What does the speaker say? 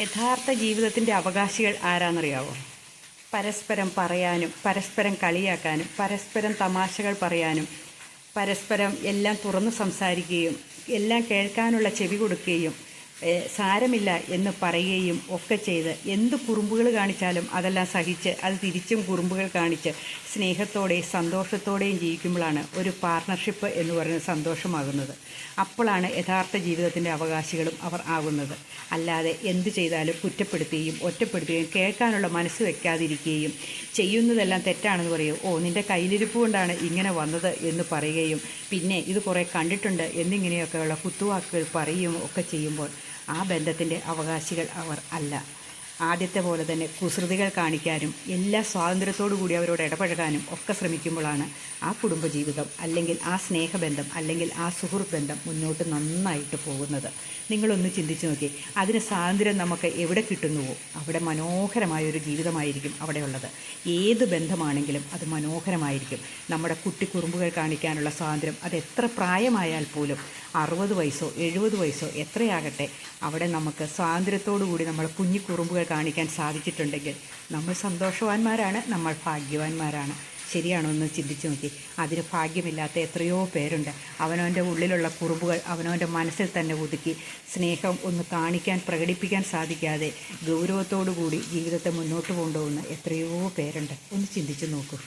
യഥാർത്ഥ ജീവിതത്തിന്റെ അവകാശികൾ ആരാന്നറിയാവോ? പരസ്പരം പറയാനും പരസ്പരം കളിയാക്കാനും പരസ്പരം തമാശകൾ പറയാനും പരസ്പരം എല്ലാം തുറന്നു സംസാരിക്കുകയും എല്ലാം കേൾക്കാനുള്ള ചെവി കൊടുക്കുകയും സാരമില്ല എന്ന് പറയുകയും ഒക്കെ ചെയ്ത് എന്ത് കുറുമ്പുകൾ കാണിച്ചാലും അതെല്ലാം സഹിച്ച് അത് തിരിച്ചും കുറുമ്പുകൾ കാണിച്ച് സ്നേഹത്തോടെയും സന്തോഷത്തോടെയും ജീവിക്കുമ്പോഴാണ് ഒരു പാർട്ണർഷിപ്പ് എന്ന് പറയുന്നത് സന്തോഷമാകുന്നത്. അപ്പോഴാണ് യഥാർത്ഥ ജീവിതത്തിന്റെ അവകാശികളും അവർ ആകുന്നത്. അല്ലാതെ എന്ത് ചെയ്താലും കുറ്റപ്പെടുത്തുകയും ഒറ്റപ്പെടുത്തുകയും കേൾക്കാനുള്ള മനസ്സ് വെക്കാതിരിക്കുകയും ചെയ്യുന്നതെല്ലാം തെറ്റാണെന്ന് പറയും. ഓ നിന്റെ കയ്യിലിരിപ്പ് കൊണ്ടാണ് ഇങ്ങനെ വന്നത് എന്ന് പറയുകയും പിന്നെ ഇത് കുറേ കണ്ടിട്ടുണ്ട് എന്നിങ്ങനെയൊക്കെയുള്ള കുത്തുവാക്കുകൾ പറയുകയും ഒക്കെ ചെയ്യുമ്പോൾ ആ ബന്ധത്തിന്റെ അവകാശികൾ അവർ അല്ല. ആദ്യത്തെ പോലെ തന്നെ കുസൃതികൾ കാണിക്കാനും എല്ലാ സ്വാതന്ത്ര്യത്തോടു കൂടി അവരോട് ഇടപഴകാനും ഒക്കെ ശ്രമിക്കുമ്പോഴാണ് ആ കുടുംബജീവിതം അല്ലെങ്കിൽ ആ സ്നേഹബന്ധം അല്ലെങ്കിൽ ആ സുഹൃത്ത് ബന്ധം മുന്നോട്ട് നന്നായിട്ട് പോകുന്നത്. നിങ്ങളൊന്ന് ചിന്തിച്ചു നോക്കി. അതിന് സ്വാതന്ത്ര്യം നമുക്ക് എവിടെ കിട്ടുന്നുവോ അവിടെ മനോഹരമായൊരു ജീവിതമായിരിക്കും അവിടെയുള്ളത്. ഏത് ബന്ധമാണെങ്കിലും അത് മനോഹരമായിരിക്കും. നമ്മുടെ കുട്ടി കുറുമ്പുകൾ കാണിക്കാനുള്ള സ്വാതന്ത്ര്യം അത് എത്ര പ്രായമായാൽ പോലും അറുപത് വയസ്സോ എഴുപത് വയസ്സോ എത്രയാകട്ടെ അവിടെ നമുക്ക് സ്വാതന്ത്ര്യത്തോടു കൂടി നമ്മൾ കുഞ്ഞു കുറുമ്പുകൾ കാണിക്കാൻ സാധിച്ചിട്ടുണ്ടെങ്കിൽ നമ്മൾ സന്തോഷവാന്മാരാണ് നമ്മൾ ഭാഗ്യവാന്മാരാണ്. ശരിയാണോ എന്ന് ചിന്തിച്ച് നോക്കി. അതിന് ഭാഗ്യമില്ലാത്ത എത്രയോ പേരുണ്ട്. അവനവന്റെ ഉള്ളിലുള്ള കുറുമ്പുകൾ അവനവന്റെ മനസ്സിൽ തന്നെ ഒതുക്കി സ്നേഹം ഒന്ന് കാണിക്കാൻ പ്രകടിപ്പിക്കാൻ സാധിക്കാതെ ഗൗരവത്തോടു കൂടി ജീവിതത്തെ മുന്നോട്ട് കൊണ്ടുപോകുന്ന എത്രയോ പേരുണ്ട്. ഒന്ന് ചിന്തിച്ചു നോക്കൂ.